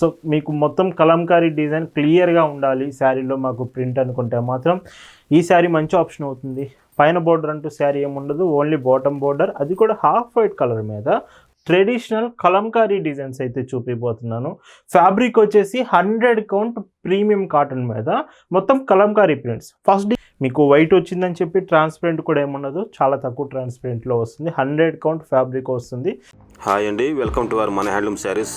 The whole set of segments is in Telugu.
సో మీకు మొత్తం కలంకారీ డిజైన్ క్లియర్గా ఉండాలి. శారీలో మాకు ప్రింట్ అనుకుంటే మాత్రం ఈ శారీ మంచి ఆప్షన్ అవుతుంది. పైన బోర్డర్ అంటూ శారీ ఏముండదు ఓన్లీ బాటమ్ బోర్డర్. అది కూడా హాఫ్ వైట్ కలర్ మీద ట్రెడిషనల్ కలంకారీ డిజైన్స్ అయితే చూపిపోతున్నాను ఫ్యాబ్రిక్ వచ్చేసి హండ్రెడ్ కౌంట్ ప్రీమియం కాటన్ మీద మొత్తం కలంకారీ ప్రింట్స్. ఫస్ట్ మీకు వైట్ వచ్చిందని చెప్పి ట్రాన్స్పరెంట్ కూడా ఏముండదు చాలా తక్కువ ట్రాన్స్పరెంట్లో వస్తుంది. హండ్రెడ్ కౌంట్ ఫ్యాబ్రిక్ వస్తుంది. హాయ్ అండి. వెల్కమ్ టు అవర్ మన హ్యాండ్లూమ్ శారీస్.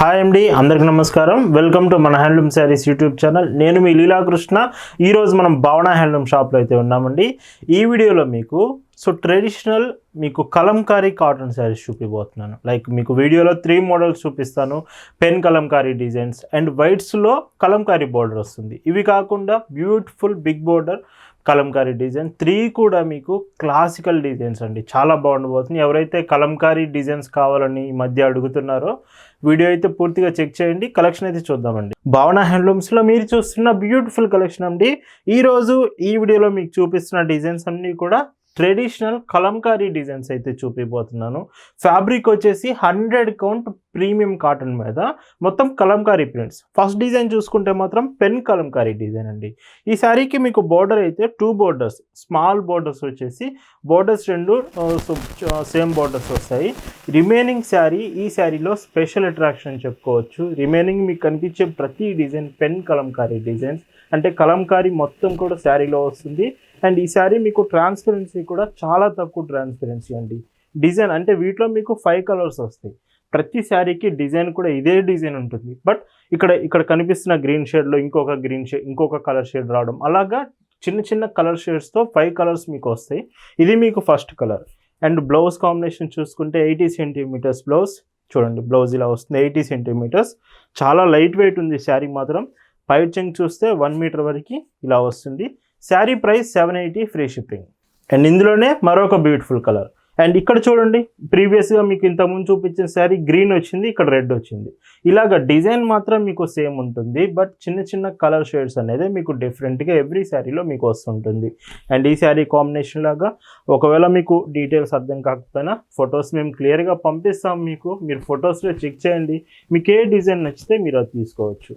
హాయ్ అండి అందరికి నమస్కారం. వెల్కమ్ టు మన హ్యాండ్లూమ్ శారీస్ యూట్యూబ్ ఛానల్ నేను మీ లీలాకృష్ణ. ఈరోజు మనం భావన హ్యాండ్లూమ్ షాప్లో అయితే ఉన్నామండి. ఈ వీడియోలో మీకు సో ట్రెడిషనల్ మీకు కలంకారీ కాటన్ శారీస్ చూపిపోతున్నాను లైక్ మీకు వీడియోలో త్రీ మోడల్స్ చూపిస్తాను. పెన్ కలంకారీ డిజైన్స్ అండ్ వైట్స్లో కలంకారీ బోర్డర్ వస్తుంది. ఇవి కాకుండా beautiful big border kalamkari design. Three కూడా మీకు క్లాసికల్ డిజైన్స్ అండి. చాలా బాగుండబోతుంది. ఎవరైతే కలంకారీ డిజైన్స్ కావాలని ఈ మధ్య అడుగుతున్నారో వీడియో అయితే పూర్తిగా చెక్ చేయండి. కలెక్షన్ అయితే చూద్దామండి. భావన హ్యాండ్లూమ్స్లో మీరు చూస్తున్న బ్యూటిఫుల్ కలెక్షన్ అండి. ఈరోజు ఈ వీడియోలో మీకు చూపిస్తున్న డిజైన్స్ అన్నీ కూడా ట్రెడిషనల్ కలంకారీ డిజైన్స్ అయితే చూపిపోతున్నాను ఫ్యాబ్రిక్ వచ్చేసి హండ్రెడ్ కౌంట్ ప్రీమియం కాటన్ మీద మొత్తం కలంకారీ ప్రింట్స్. ఫస్ట్ డిజైన్ చూసుకుంటే మాత్రం పెన్ కలంకారీ డిజైన్ అండి. ఈ శారీకి మీకు బోర్డర్ అయితే టూ బోర్డర్స్ స్మాల్ బోర్డర్స్ వచ్చేసి బోర్డర్స్ రెండు సేమ్ బోర్డర్స్ వస్తాయి. రిమైనింగ్ శారీ ఈ శారీలో స్పెషల్ అట్రాక్షన్ చెప్పుకోవచ్చు. రిమైనింగ్ మీకు కనిపించే ప్రతి డిజైన్ పెన్ కలంకారీ డిజైన్స్. అంటే కలంకారీ మొత్తం కూడా శారీలో వస్తుంది. అండ్ ఈ శారీ మీకు ట్రాన్స్పరెన్సీ కూడా చాలా తక్కువ ట్రాన్స్పరెన్సీ అండి. డిజైన్ అంటే వీటిలో మీకు ఫైవ్ కలర్స్ వస్తాయి. ప్రతి శారీకి డిజైన్ కూడా ఇదే డిజైన్ ఉంటుంది. బట్ ఇక్కడ ఇక్కడ కనిపిస్తున్న గ్రీన్ షేడ్లో ఇంకొక గ్రీన్ షేడ్ ఇంకొక కలర్ షేడ్ రావడం. అలాగా చిన్న చిన్న కలర్ షేడ్స్తో ఫైవ్ కలర్స్ మీకు వస్తాయి. ఇది మీకు first colour and blouse combination చూసుకుంటే ఎయిటీ సెంటీమీటర్స్ బ్లౌజ్ చూడండి బ్లౌజ్ ఇలా వస్తుంది ఎయిటీ సెంటీమీటర్స్ చాలా లైట్ వెయిట్ ఉంది శారీ మాత్రం. పైప్ చెంగ్ చూస్తే వన్ మీటర్ వరకు ఇలా వస్తుంది. Sari price seven eighty free shipping. And ఇందులోనే మరొక బ్యూటిఫుల్ కలర్. అండ్ ఇక్కడ చూడండి ప్రీవియస్గా మీకు ఇంతకుముందు చూపించిన శారీ గ్రీన్ వచ్చింది ఇక్కడ రెడ్ వచ్చింది. ఇలాగ డిజైన్ మాత్రం మీకు సేమ్ ఉంటుంది బట్ చిన్న చిన్న కలర్ షేడ్స్ అనేది మీకు డిఫరెంట్గా ఎవ్రీ శారీలో మీకు వస్తుంటుంది. అండ్ ఈ శారీ కాంబినేషన్ లాగా ఒకవేళ మీకు డీటెయిల్స్ అర్థం కాకపోయినా ఫొటోస్ మేము క్లియర్గా పంపిస్తాం మీకు. మీరు ఫొటోస్లో చెక్ చేయండి మీకు ఏ డిజైన్ నచ్చితే మీరు అది తీసుకోవచ్చు.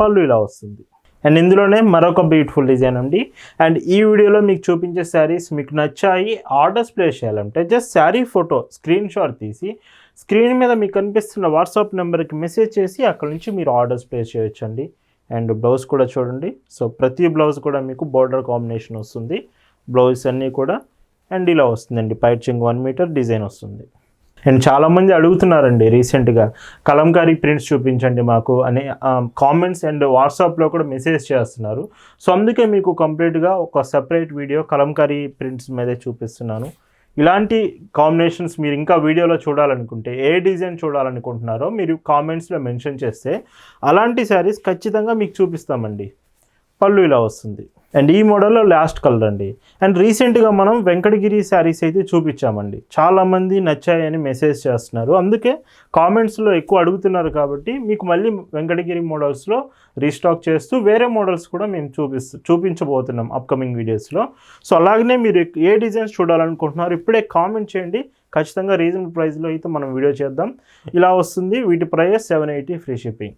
పళ్ళు ఇలా వస్తుంది. అండ్ ఇందులోనే మరొక బ్యూటిఫుల్ డిజైన్ అండి. అండ్ ఈ వీడియోలో మీకు చూపించే శారీస్ మీకు నచ్చాయి ఆర్డర్స్ ప్లేస్ చేయాలంటే just sari photo screen shot తీసి స్క్రీన్ మీద మీకు కనిపిస్తున్న వాట్సాప్ నెంబర్కి మెసేజ్ చేసి అక్కడ నుంచి మీరు ఆర్డర్స్ ప్లేస్ చేయొచ్చండి. అండ్ బ్లౌజ్ కూడా చూడండి. సో ప్రతి బ్లౌజ్ కూడా మీకు బోర్డర్ కాంబినేషన్ వస్తుంది. బ్లౌజ్ అన్నీ కూడా అండ్ ఇలా వస్తుందండి. పైచింగ్ వన్ మీటర్ డిజైన్ వస్తుంది. అండ్ చాలామంది అడుగుతున్నారండి రీసెంట్గా కలంకారీ ప్రింట్స్ చూపించండి మాకు అని కామెంట్స్ అండ్ వాట్సాప్లో కూడా మెసేజ్ చేస్తున్నారు. సో అందుకే మీకు కంప్లీట్గా ఒక సెపరేట్ వీడియో కలంకారీ ప్రింట్స్ మీదే చూపిస్తున్నాను. ఇలాంటి కాంబినేషన్స్ మీరు ఇంకా వీడియోలో చూడాలనుకుంటే ఏ డిజైన్ చూడాలనుకుంటున్నారో మీరు కామెంట్స్లో మెన్షన్ చేస్తే అలాంటి శారీస్ ఖచ్చితంగా మీకు చూపిస్తామండి. పళ్ళు ఇలా వస్తుంది. అండ్ ఈ మోడల్లో లాస్ట్ కలర్ అండి. అండ్ రీసెంట్గా మనం వెంకటగిరి శారీస్ అయితే చూపించామండి. చాలామంది నచ్చాయని మెసేజ్ చేస్తున్నారు. అందుకే కామెంట్స్లో ఎక్కువ అడుగుతున్నారు కాబట్టి మీకు మళ్ళీ వెంకటగిరి మోడల్స్లో రీస్టాక్ చేస్తూ వేరే మోడల్స్ కూడా మేము చూపిస్తూ చూపించబోతున్నాం అప్కమింగ్ వీడియోస్లో. సో అలాగనే మీరు ఏ డిజైన్స్ చూడాలనుకుంటున్నారు ఇప్పుడే కామెంట్ చేయండి. ఖచ్చితంగా రీజనబుల్ ప్రైస్లో అయితే మనం వీడియో చేద్దాం. ఇలా వస్తుంది వీటి price seven eighty free shipping.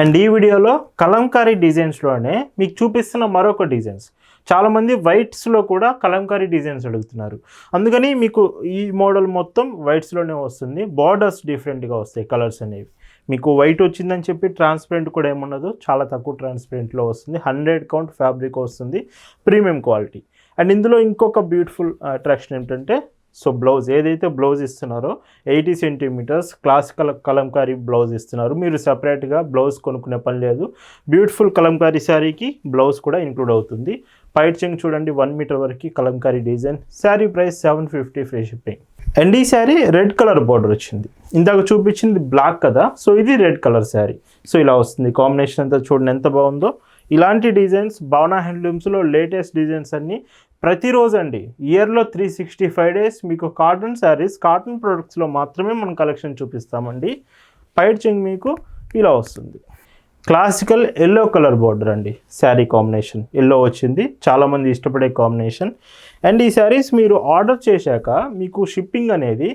And ఈ వీడియోలో కలంకారీ డిజైన్స్లోనే మీకు చూపిస్తున్న మరొక డిజైన్స్. చాలామంది వైట్స్లో కూడా కలంకారీ డిజైన్స్ అడుగుతున్నారు. అందుకని మీకు ఈ మోడల్ మొత్తం వైట్స్లోనే వస్తుంది. బార్డర్స్ డిఫరెంట్గా వస్తాయి కలర్స్ అనేవి. మీకు వైట్ వచ్చిందని చెప్పి ట్రాన్స్పరెంట్ కూడా ఏముండదు చాలా తక్కువ ట్రాన్స్పరెంట్లో వస్తుంది. హండ్రెడ్ కౌంట్ ఫ్యాబ్రిక్ వస్తుంది. ప్రీమియం క్వాలిటీ అండ్ ఇందులో ఇంకొక బ్యూటిఫుల్ అట్రాక్షన్ ఏంటంటే సో బ్లౌజ్ ఏదైతే బ్లౌజ్ ఇస్తున్నారో eighty centimetres classical Kalamkari blouse ఇస్తున్నారు. మీరు సపరేట్గా బ్లౌజ్ కొనుక్కునే పని లేదు. బ్యూటిఫుల్ కలంకారీ శారీకి బ్లౌజ్ కూడా ఇంక్లూడ్ అవుతుంది. పైట్ చెంగ్ చూడండి వన్ మీటర్ వరకు Kalamkari design. Sari price seven fifty free shipping. And ఈ శారీ రెడ్ కలర్ బార్డర్ వచ్చింది. ఇందాక చూపించింది బ్లాక్ కదా సో ఇది రెడ్ కలర్ శారీ. సో ఇలా వస్తుంది కాంబినేషన్ అంతా చూడండి ఎంత బాగుందో. ఇలాంటి డిజైన్స్ భావన హ్యాండ్లూమ్స్లో లేటెస్ట్ డిజైన్స్ అన్నీ ప్రతిరోజు అండి ఇయర్లో త్రీ సిక్స్టీ ఫైవ్ డేస్ మీకు కాటన్ శారీస్ కాటన్ ప్రొడక్ట్స్లో మాత్రమే మనం కలెక్షన్ చూపిస్తామండి. పైడ్చింగ్ మీకు ఇలా వస్తుంది. క్లాసికల్ ఎల్లో కలర్ బోర్డర్ అండి శారీ కాంబినేషన్. ఎల్లో వచ్చింది చాలామంది ఇష్టపడే కాంబినేషన్. అండ్ ఈ శారీస్ మీరు ఆర్డర్ చేశాక మీకు షిప్పింగ్ అనేది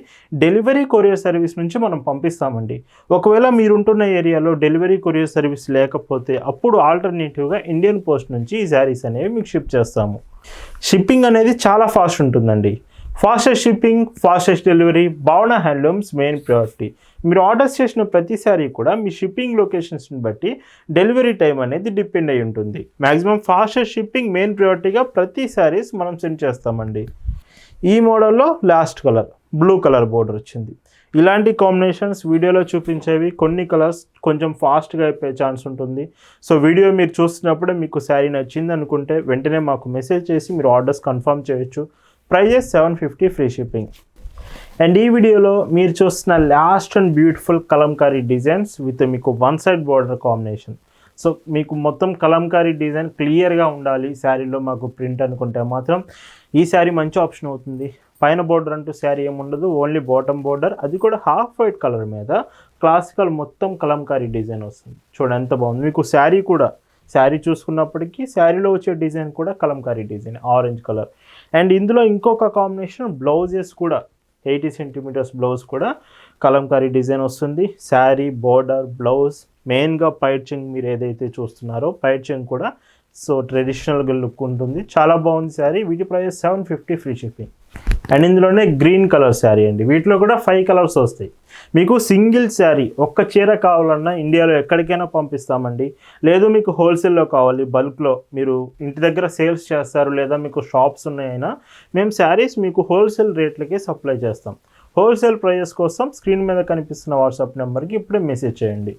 డెలివరీ కొరియర్ సర్వీస్ నుంచి మనం పంపిస్తామండి. ఒకవేళ మీరుంటున్న ఏరియాలో డెలివరీ కొరియర్ సర్వీస్ లేకపోతే అప్పుడు ఆల్టర్నేటివ్గా ఇండియన్ పోస్ట్ నుంచి ఈ శారీస్ అనేవి మీకు షిప్ చేస్తాము. షిప్పింగ్ అనేది చాలా ఫాస్ట్ ఉంటుందండి. Fastest shipping fastest delivery Bhavana handlooms main priority మీరు ఆర్డర్స్ చేసిన ప్రతిసారి కూడా మీ షిప్పింగ్ లొకేషన్స్ని బట్టి డెలివరీ టైం అనేది డిపెండ్ అయి ఉంటుంది. మ్యాక్సిమం ఫాస్టెస్ట్ షిప్పింగ్ మెయిన్ ప్రయారిటీగా ప్రతి సారీస్ మనం సెండ్ చేస్తామండి. ఈ మోడల్లో last colour blue colour border వచ్చింది. ఇలాంటి కాంబినేషన్స్ వీడియోలో చూపించేవి కొన్ని కలర్స్ కొంచెం ఫాస్ట్గా అయిపోయే ఛాన్స్ ఉంటుంది. సో వీడియో మీరు చూస్తున్నప్పుడే మీకు శారీ నచ్చింది అనుకుంటే వెంటనే మాకు మెసేజ్ చేసి మీరు ఆర్డర్స్ కన్ఫర్మ్ చేయొచ్చు. Prices seven fifty free shipping and ఈ వీడియోలో మీరు చూస్తున్న last and beautiful Kalamkari designs with మీకు one side border combination so మీకు మొత్తం కలంకారీ డిజైన్ క్లియర్గా ఉండాలి. శారీలో మాకు ప్రింట్ అనుకుంటే మాత్రం ఈ శారీ మంచి ఆప్షన్ అవుతుంది. పైన బోర్డర్ అంటూ శారీ ఏముండదు ఓన్లీ బాటమ్ బోర్డర్ అది కూడా హాఫ్ వైట్ కలర్ మీద క్లాసికల్ మొత్తం కలంకారీ డిజైన్ వస్తుంది. చూడండి ఎంత బాగుంది. మీకు శారీ కూడా శారీ చూసుకున్నప్పటికీ శారీలో వచ్చే డిజైన్ కూడా Kalamkari design orange colour and ఇందులో ఇంకొక కాంబినేషన్ బ్లౌజెస్ కూడా ఎయిటీ సెంటీమీటర్స్ బ్లౌజ్ కూడా కలంకారీ డిజైన్ వస్తుంది. శారీ బోర్డర్ బ్లౌజ్ మెయిన్గా పైడ్చింగ్ మీరు ఏదైతే చూస్తున్నారో పైడ్చింగ్ కూడా సో ట్రెడిషనల్గా లుక్ ఉంటుంది. చాలా బాగుంది శారీ. వీటి price seven fifty free shipping and ఇందులోనే గ్రీన్ కలర్ శారీ అండి. వీటిలో కూడా ఫైవ్ కలర్స్ వస్తాయి. మీకు సింగిల్ శారీ ఒక్క చీర కావాలన్నా ఇండియాలో ఎక్కడికైనా పంపిస్తామండి. లేదు మీకు హోల్సేల్లో కావాలి బల్క్లో మీరు ఇంటి దగ్గర సేల్స్ చేస్తారు లేదా మీకు షాప్స్ ఉన్నాయైనా మేము శారీస్ మీకు హోల్సేల్ రేట్లకే సప్లై చేస్తాం. హోల్సేల్ ప్రైజెస్ కోసం స్క్రీన్ మీద కనిపిస్తున్న వాట్సాప్ నెంబర్కి ఇప్పుడే మెసేజ్ చేయండి.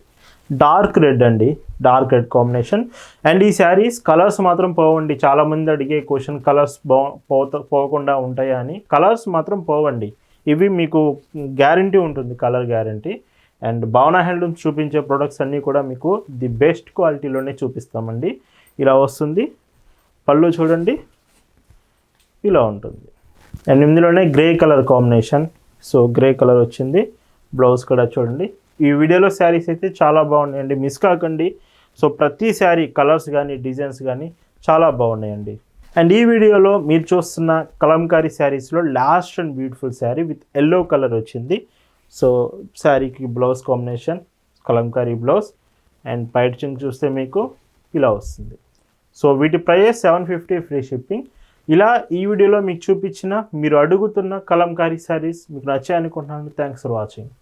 డార్క్ రెడ్ అండి. Dark red combination. అండ్ ఈ శారీస్ కలర్స్ మాత్రం పోవండి. చాలామంది అడిగే క్వశ్చన్ కలర్స్ పో పోత పోకుండా ఉంటాయా అని. కలర్స్ మాత్రం పోవండి. ఇవి మీకు గ్యారంటీ ఉంటుంది colour guarantee. And Bhavana handlooms చూపించే ప్రొడక్ట్స్ అన్నీ కూడా మీకు ది బెస్ట్ క్వాలిటీలోనే చూపిస్తామండి. ఇలా వస్తుంది. పళ్ళు చూడండి. ఇలా ఉంటుంది. అండ్ ఇందులోనే grey colour combination. So grey colour వచ్చింది. బ్లౌజ్ కూడా చూడండి. ఈ వీడియోలో శారీస్ అయితే చాలా బాగున్నాయండి. మిస్ కాకండి. సో ప్రతి శారీ కలర్స్ కానీ డిజైన్స్ కానీ చాలా బాగున్నాయండి. అండ్ ఈ వీడియోలో మీరు చూస్తున్న కలంకారీ శారీస్లో last and beautiful sari with yellow colour వచ్చింది. సో శారీకి blouse combination Kalamkari blouse and పైడ్చింగ్ చూస్తే మీకు ఇలా వస్తుంది. సో వీటి price seven fifty free shipping ఇలా ఈ వీడియోలో మీకు చూపించిన మీరు అడుగుతున్న కలంకారీ శారీస్ మీకు నచ్చాయనుకుంటున్నాను. Thanks for watching